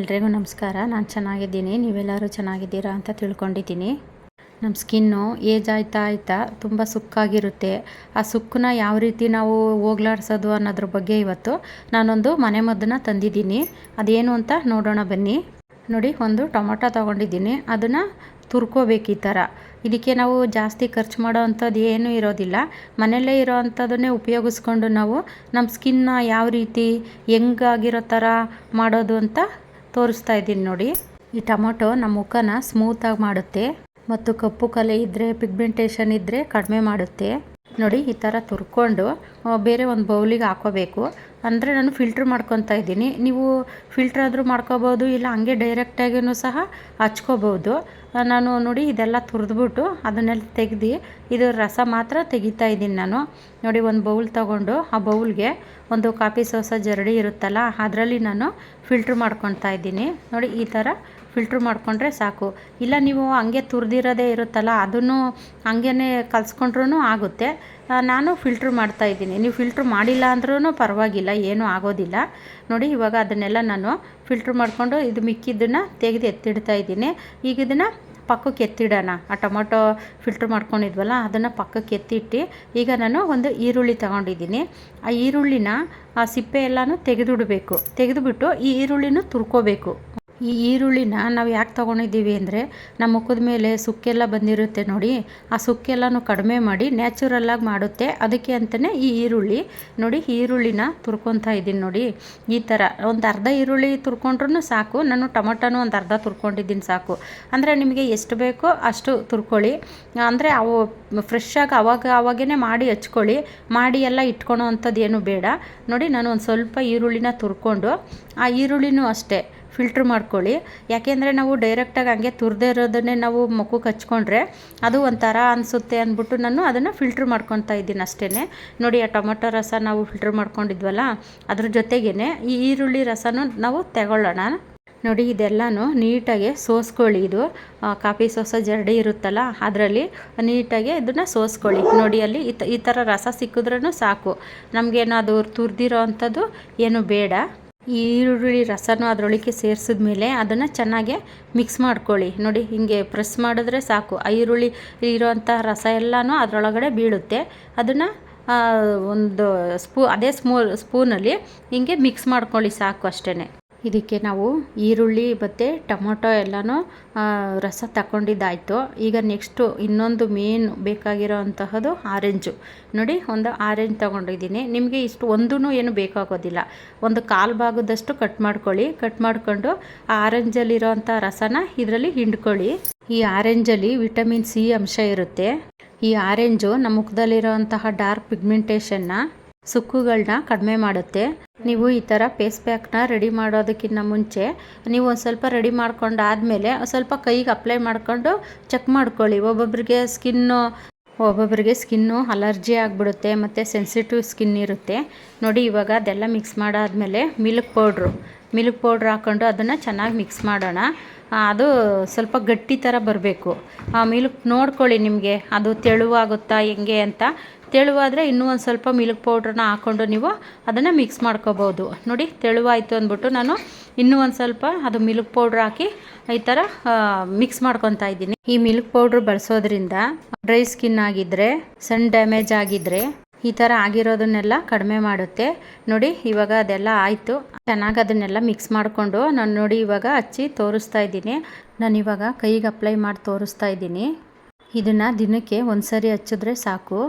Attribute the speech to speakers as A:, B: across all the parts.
A: ಎಲ್ರಿಗೂ ನಮಸ್ಕಾರ. ನಾನು ಚೆನ್ನಾಗಿದ್ದೀನಿ. ನೀವೆಲ್ಲರೂ ಚೆನ್ನಾಗಿದ್ದೀರಾ ಅಂತ ತಿಳ್ಕೊಂಡಿದ್ದೀನಿ. ನಮ್ಮ ಸ್ಕಿನ್ನು ಏಜ್ ಆಯ್ತಾ ಆಯ್ತಾ ತುಂಬ ಸುಕ್ಕಾಗಿರುತ್ತೆ. ಆ ಸುಕ್ಕನ್ನ ಯಾವ ರೀತಿ ನಾವು ಹೋಗ್ಲಾಡ್ಸೋದು ಅನ್ನೋದ್ರ ಬಗ್ಗೆ ಇವತ್ತು ನಾನೊಂದು ಮನೆ ಮದ್ದನ್ನ ತಂದಿದ್ದೀನಿ. ಅದೇನು ಅಂತ ನೋಡೋಣ ಬನ್ನಿ. ನೋಡಿ, ಒಂದು ಟೊಮೊಟೊ ತೊಗೊಂಡಿದ್ದೀನಿ. ಅದನ್ನು ತುರ್ಕೋಬೇಕು ಈ ಥರ. ಇದಕ್ಕೆ ನಾವು ಜಾಸ್ತಿ ಖರ್ಚು ಮಾಡೋ ಅಂಥದ್ದು ಏನೂ ಇರೋದಿಲ್ಲ. ಮನೆಯಲ್ಲೇ ಇರೋ ಅಂಥದ್ದನ್ನೇ ಉಪಯೋಗಿಸ್ಕೊಂಡು ನಾವು ನಮ್ಮ ಸ್ಕಿನ್ನ ಯಾವ ರೀತಿ ಹೆಂಗಾಗಿರೋ ಥರ ಮಾಡೋದು ಅಂತ ತೋರಿಸ್ತಾ ಇದ್ದೀನಿ ನೋಡಿ. ಈ ಟೊಮೊಟೊ ನಮ್ಮ ಮುಖನ ಸ್ಮೂತಾಗಿ ಮಾಡುತ್ತೆ. ಮತ್ತು ಕಪ್ಪು ಕಲೆ ಇದ್ದರೆ ಪಿಗ್ಮೆಂಟೇಷನ್ ಇದ್ದರೆ ಕಡಿಮೆ ಮಾಡುತ್ತೆ. ನೋಡಿ ಈ ಥರ ತುರ್ಕೊಂಡು ಬೇರೆ ಒಂದು ಬೌಲಿಗೆ ಹಾಕೋಬೇಕು ಅಂದರೆ ನಾನು ಫಿಲ್ಟ್ರ್ ಮಾಡ್ಕೊತಾ ಇದ್ದೀನಿ. ನೀವು ಫಿಲ್ಟ್ರ್ ಆದರೂ ಮಾಡ್ಕೋಬೋದು, ಇಲ್ಲ ಹಂಗೆ ಡೈರೆಕ್ಟಾಗಿಯೂ ಸಹ ಹಚ್ಕೋಬೋದು. ನಾನು ನೋಡಿ ಇದೆಲ್ಲ ತುರಿದ್ಬಿಟ್ಟು ಅದನ್ನೆಲ್ಲ ತೆಗ್ದು ಇದು ರಸ ಮಾತ್ರ ತೆಗಿತಾ ಇದ್ದೀನಿ ನಾನು. ನೋಡಿ ಒಂದು ಬೌಲ್ ತಗೊಂಡು ಆ ಬೌಲ್ಗೆ ಒಂದು ಕಾಫಿ ಸೋಸ ಜರಡಿ ಇರುತ್ತಲ್ಲ, ಅದರಲ್ಲಿ ನಾನು ಫಿಲ್ಟ್ರ್ ಮಾಡ್ಕೊತಾ ಇದ್ದೀನಿ. ನೋಡಿ ಈ ಥರ ಫಿಲ್ಟ್ರ್ ಮಾಡಿಕೊಂಡ್ರೆ ಸಾಕು. ಇಲ್ಲ, ನೀವು ಹಂಗೆ ತುರಿದಿರೋದೇ ಇರುತ್ತಲ್ಲ, ಅದನ್ನು ಹಂಗೇ ಕಲ್ಸ್ಕೊಂಡ್ರೂ ಆಗುತ್ತೆ. ನಾನು ಫಿಲ್ಟ್ರ್ ಮಾಡ್ತಾ ಇದ್ದೀನಿ. ನೀವು ಫಿಲ್ಟ್ರ್ ಮಾಡಿಲ್ಲ ಅಂದ್ರೂ ಪರವಾಗಿಲ್ಲ, ಏನೂ ಆಗೋದಿಲ್ಲ. ನೋಡಿ, ಇವಾಗ ಅದನ್ನೆಲ್ಲ ನಾನು ಫಿಲ್ಟ್ರ್ ಮಾಡಿಕೊಂಡು ಇದು ಮಿಕ್ಕಿದ್ದನ್ನು ತೆಗೆದು ಎತ್ತಿಡ್ತಾ ಇದ್ದೀನಿ. ಈಗ ಇದನ್ನು ಪಕ್ಕಕ್ಕೆ ಎತ್ತಿಡೋಣ. ಆ ಟೊಮೊಟೊ ಫಿಲ್ಟ್ರ್ ಮಾಡ್ಕೊಂಡಿದ್ವಲ್ಲ, ಅದನ್ನು ಪಕ್ಕಕ್ಕೆ ಎತ್ತಿಟ್ಟು ಈಗ ನಾನು ಒಂದು ಈರುಳ್ಳಿ ತಗೊಂಡಿದ್ದೀನಿ. ಆ ಈರುಳ್ಳಿನ, ಆ ಸಿಪ್ಪೆ ಎಲ್ಲನೂ ತೆಗೆದುಬಿಡಬೇಕು ತೆಗೆದುಬಿಟ್ಟು ಈ ಈರುಳ್ಳಿನೂ ತುರ್ಕೋಬೇಕು. ಈ ಈರುಳ್ಳಿನ ನಾವು ಯಾಕೆ ತೊಗೊಂಡಿದ್ದೀವಿ ಅಂದರೆ ನಮ್ಮ ಮುಖದ ಮೇಲೆ ಸುಕ್ಕೆಲ್ಲ ಬಂದಿರುತ್ತೆ ನೋಡಿ. ಆ ಸುಕ್ಕೆಲ್ಲನೂ ಕಡಿಮೆ ಮಾಡಿ ನ್ಯಾಚುರಲ್ಲಾಗಿ ಮಾಡುತ್ತೆ. ಅದಕ್ಕೆ ಅಂತಲೇ ಈ ಈರುಳ್ಳಿ. ನೋಡಿ ಈರುಳ್ಳಿನ ತುರ್ಕೊತಾ ಇದ್ದೀನಿ ನೋಡಿ. ಈ ಥರ ಒಂದು ಅರ್ಧ ಈರುಳ್ಳಿ ತುರ್ಕೊಂಡ್ರೂ ಸಾಕು. ನಾನು ಟೊಮೊಟೊನೂ ಒಂದು ಅರ್ಧ ತುರ್ಕೊಂಡಿದ್ದೀನಿ ಸಾಕು. ಅಂದರೆ ನಿಮಗೆ ಎಷ್ಟು ಬೇಕೋ ಅಷ್ಟು ತುರ್ಕೊಳ್ಳಿ. ಅಂದರೆ ಅವು ಫ್ರೆಶ್ಶಾಗಿ ಅವಾಗ ಅವಾಗೇ ಮಾಡಿ ಹಚ್ಕೊಳ್ಳಿ. ಮಾಡಿ ಎಲ್ಲ ಇಟ್ಕೊಳೋ ಅಂಥದ್ದು ಏನು ಬೇಡ. ನೋಡಿ ನಾನು ಒಂದು ಸ್ವಲ್ಪ ಈರುಳ್ಳಿನ ತುರ್ಕೊಂಡು, ಆ ಈರುಳ್ಳಿನೂ ಅಷ್ಟೇ. ಫಿಲ್ಟ್ರ್ ಮಾಡ್ಕೊಳ್ಳಿ. ಯಾಕೆಂದರೆ ನಾವು ಡೈರೆಕ್ಟಾಗಿ ಹಂಗೆ ತುರ್ದೇ ಇರೋದನ್ನೇ ನಾವು ಮುಖಕ್ಕೆ ಹಚ್ಕೊಂಡ್ರೆ ಅದು ಒಂಥರ ಅನಿಸುತ್ತೆ ಅಂದ್ಬಿಟ್ಟು ನಾನು ಅದನ್ನು ಫಿಲ್ಟ್ರ್ ಮಾಡ್ಕೊತಾ ಇದ್ದೀನಿ ಅಷ್ಟೇ ನೋಡಿ, ಆ ಟೊಮೊಟೊ ರಸ ನಾವು ಫಿಲ್ಟ್ರ್ ಮಾಡ್ಕೊಂಡಿದ್ವಲ್ಲ, ಅದ್ರ ಜೊತೆಗೇ ಈ ಈರುಳ್ಳಿ ರಸನೂ ನಾವು ತಗೊಳ್ಳೋಣ. ನೋಡಿ, ಇದೆಲ್ಲನೂ ನೀಟಾಗಿ ಸೋಸ್ಕೊಳ್ಳಿ ಇದು. ಕಾಫಿ ಸೋಸ ಜರಡಿ ಇರುತ್ತಲ್ಲ, ಅದರಲ್ಲಿ ನೀಟಾಗಿ ಇದನ್ನು ಸೋಸ್ಕೊಳ್ಳಿ. ನೋಡಿ, ಅಲ್ಲಿ ಈ ಥರ ರಸ ಸಿಕ್ಕಿದ್ರೂ ಸಾಕು. ನಮಗೇನದು ತುರಿದಿರೋ ಅಂಥದ್ದು ಏನು ಬೇಡ. ಈ ಈರುಳ್ಳಿ ರಸನೂ ಅದರೊಳಗೆ ಸೇರಿಸಿದ್ಮೇಲೆ ಅದನ್ನು ಚೆನ್ನಾಗಿ ಮಿಕ್ಸ್ ಮಾಡ್ಕೊಳ್ಳಿ. ನೋಡಿ, ಹಿಂಗೆ ಪ್ರೆಸ್ ಮಾಡಿದ್ರೆ ಸಾಕು. ಆ ಈರುಳ್ಳಿ ಇರೋವಂಥ ರಸ ಎಲ್ಲನೂ ಅದರೊಳಗಡೆ ಬೀಳುತ್ತೆ. ಅದನ್ನು ಒಂದು ಸ್ಪೂ, ಅದೇ ಸ್ಮೂ, ಸ್ಪೂನಲ್ಲಿ ಹಿಂಗೆ ಮಿಕ್ಸ್ ಮಾಡ್ಕೊಳ್ಳಿ ಸಾಕು ಅಷ್ಟೇ ಇದಕ್ಕೆ ನಾವು ಈರುಳ್ಳಿ ಮತ್ತು ಟೊಮೊಟೊ ಎಲ್ಲನೂ ರಸ ತಗೊಂಡಿದ್ದಾಯಿತು ಈಗ ನೆಕ್ಸ್ಟು ಇನ್ನೊಂದು ಮೇನ್ ಬೇಕಾಗಿರೋ ಅಂತಹದ್ದು ಆರೆಂಜು. ನೋಡಿ, ಒಂದು ಆರೆಂಜ್ ತೊಗೊಂಡಿದ್ದೀನಿ. ನಿಮಗೆ ಇಷ್ಟು ಒಂದೂ ಏನು ಬೇಕಾಗೋದಿಲ್ಲ. ಒಂದು ಕಾಲು ಭಾಗದಷ್ಟು ಕಟ್ ಮಾಡ್ಕೊಳ್ಳಿ. ಕಟ್ ಮಾಡಿಕೊಂಡು ಆ ಆರೆಂಜಲ್ಲಿರೋಂಥ ರಸನ ಇದರಲ್ಲಿ ಹಿಂಡ್ಕೊಳ್ಳಿ. ಈ ಆರೆಂಜಲ್ಲಿ ವಿಟಮಿನ್ ಸಿ ಅಂಶ ಇರುತ್ತೆ. ಈ ಆರೆಂಜು ನಮ್ಮ ಮುಖದಲ್ಲಿರೋಂತಹ ಡಾರ್ಕ್ ಪಿಗ್ಮೆಂಟೇಷನ್ನ ಸುಕ್ಕುಗಳನ್ನ ಕಡಿಮೆ ಮಾಡುತ್ತೆ. ನೀವು ಈ ಥರ ಫೇಸ್ ಪ್ಯಾಕ್ನ ರೆಡಿ ಮಾಡೋದಕ್ಕಿಂತ ಮುಂಚೆ ನೀವು ಒಂದು ಸ್ವಲ್ಪ ರೆಡಿ ಮಾಡ್ಕೊಂಡು ಆದಮೇಲೆ ಸ್ವಲ್ಪ ಕೈಗೆ ಅಪ್ಲೈ ಮಾಡಿಕೊಂಡು ಚೆಕ್ ಮಾಡ್ಕೊಳ್ಳಿ. ಒಬ್ಬೊಬ್ಬರಿಗೆ ಸ್ಕಿನ್ನು ಒಬ್ಬೊಬ್ಬರಿಗೆ ಸ್ಕಿನ್ನು ಅಲರ್ಜಿ ಆಗಿಬಿಡುತ್ತೆ ಮತ್ತು ಸೆನ್ಸಿಟಿವ್ ಸ್ಕಿನ್ ಇರುತ್ತೆ. ನೋಡಿ ಇವಾಗ ಅದೆಲ್ಲ ಮಿಕ್ಸ್ ಮಾಡಾದಮೇಲೆ ಮಿಲ್ಕ್ ಪೌಡ್ರು ಮಿಲ್ಕ್ ಪೌಡ್ರ್ ಹಾಕ್ಕೊಂಡು ಅದನ್ನು ಚೆನ್ನಾಗಿ ಮಿಕ್ಸ್ ಮಾಡೋಣ. ಅದು ಸ್ವಲ್ಪ ಗಟ್ಟಿ ಥರ ಬರಬೇಕು. ಆ ಮಿಲ್ಕ್ ನೋಡ್ಕೊಳ್ಳಿ ನಿಮಗೆ. ಅದು ತೆಳುವಾಗುತ್ತಾ, ಹೆಂಗೆ ಅಂತ ತೆಳುವಾದರೆ ಇನ್ನೂ ಒಂದು ಸ್ವಲ್ಪ ಮಿಲ್ಕ್ ಪೌಡ್ರನ್ನ ಹಾಕ್ಕೊಂಡು ನೀವು ಅದನ್ನು ಮಿಕ್ಸ್ ಮಾಡ್ಕೋಬೋದು. ನೋಡಿ, ತೆಳುವಾಯಿತು ಅಂದ್ಬಿಟ್ಟು ನಾನು ಇನ್ನೂ ಒಂದು ಸ್ವಲ್ಪ ಅದು ಮಿಲ್ಕ್ ಪೌಡ್ರ್ ಹಾಕಿ ಈ ಥರ ಮಿಕ್ಸ್ ಮಾಡ್ಕೊತಾ ಇದ್ದೀನಿ. ಈ ಮಿಲ್ಕ್ ಪೌಡ್ರ್ ಬಳಸೋದ್ರಿಂದ ಡ್ರೈ ಸ್ಕಿನ್ ಆಗಿದ್ದರೆ ಸನ್ ಡ್ಯಾಮೇಜ್ ಆಗಿದ್ದರೆ ಈ ಥರ ಆಗಿರೋದನ್ನೆಲ್ಲ ಕಡಿಮೆ ಮಾಡುತ್ತೆ. ನೋಡಿ, ಇವಾಗ ಅದೆಲ್ಲ ಆಯಿತು. ಚೆನ್ನಾಗಿ ಅದನ್ನೆಲ್ಲ ಮಿಕ್ಸ್ ಮಾಡಿಕೊಂಡು ನಾನು ನೋಡಿ ಇವಾಗ ಹಚ್ಚಿ ತೋರಿಸ್ತಾ ಇದ್ದೀನಿ. ನಾನು ಇವಾಗ ಕೈಗೆ ಅಪ್ಲೈ ಮಾಡಿ ತೋರಿಸ್ತಾ ಇದ್ದೀನಿ. ಇದನ್ನು ದಿನಕ್ಕೆ ಒಂದು ಸರಿ ಹಚ್ಚಿದ್ರೆ ಸಾಕು.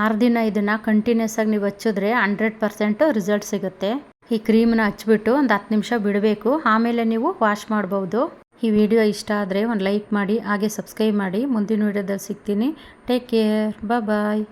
A: ಆರು ದಿನ ಇದನ್ನು ಕಂಟಿನ್ಯೂಸ್ ಆಗಿ ನೀವು ಹಚ್ಚಿದ್ರೆ ಹಂಡ್ರೆಡ್ ಪರ್ಸೆಂಟು ರಿಸಲ್ಟ್ ಸಿಗುತ್ತೆ. ಈ ಕ್ರೀಮ್ನ ಹಚ್ಬಿಟ್ಟು ಒಂದು ಹತ್ತು ನಿಮಿಷ ಬಿಡಬೇಕು. ಆಮೇಲೆ ನೀವು ವಾಶ್ ಮಾಡ್ಬೋದು. ಈ ವಿಡಿಯೋ ಇಷ್ಟ ಆದರೆ ಒಂದು ಲೈಕ್ ಮಾಡಿ, ಹಾಗೆ ಸಬ್ಸ್ಕ್ರೈಬ್ ಮಾಡಿ. ಮುಂದಿನ ವಿಡಿಯೋದಲ್ಲಿ ಸಿಗ್ತೀನಿ. Take care bye